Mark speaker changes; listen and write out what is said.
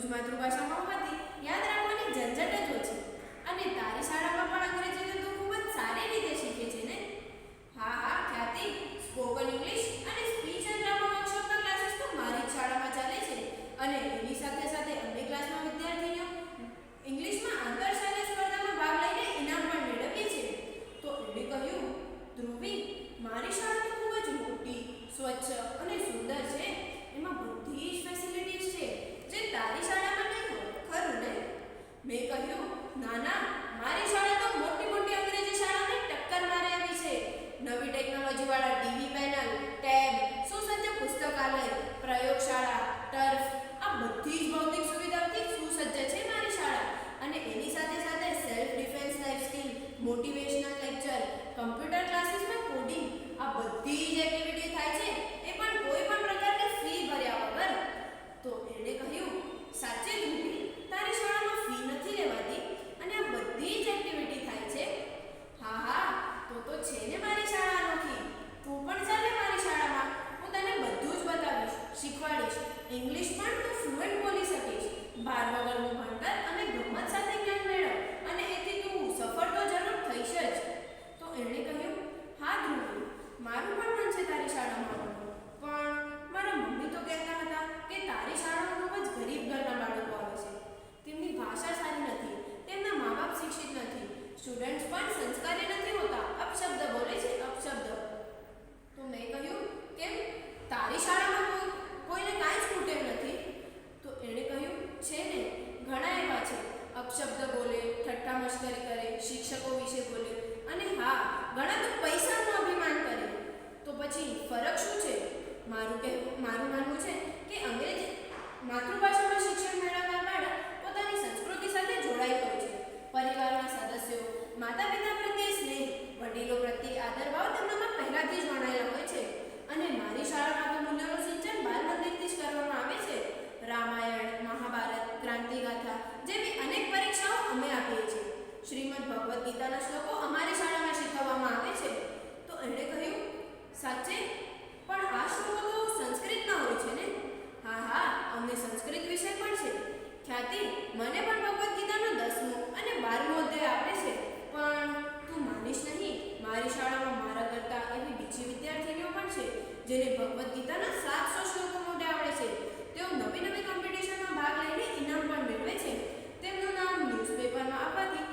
Speaker 1: de madrugada, não ज्ञान संस्कारे होता. अपशब्द बोल સાચે? પણ આ શ્લોકો તો સંસ્કૃતમાં હોય છે ને? હા હા, અમને સંસ્કૃત વિષય પણ છે. ખ્યાતિ, મને પણ ભગવદ્ ગીતાનો દસમો અને બારમો અધ્યાય આપે છે. પણ તું માનીશ નહીં, મારી શાળામાં મારા કરતાં એવી બીજી વિદ્યાર્થીનીઓ પણ છે, જેને ભગવદ્ ગીતાના સાતસો શ્લોકો મોઢે આવડે છે. તેઓ નવી નવી કોમ્પિટિશનમાં ભાગ લઈને ઇનામ પણ મેળવે છે. તેમનું નામ ન્યૂઝપેપરમાં આપવાથી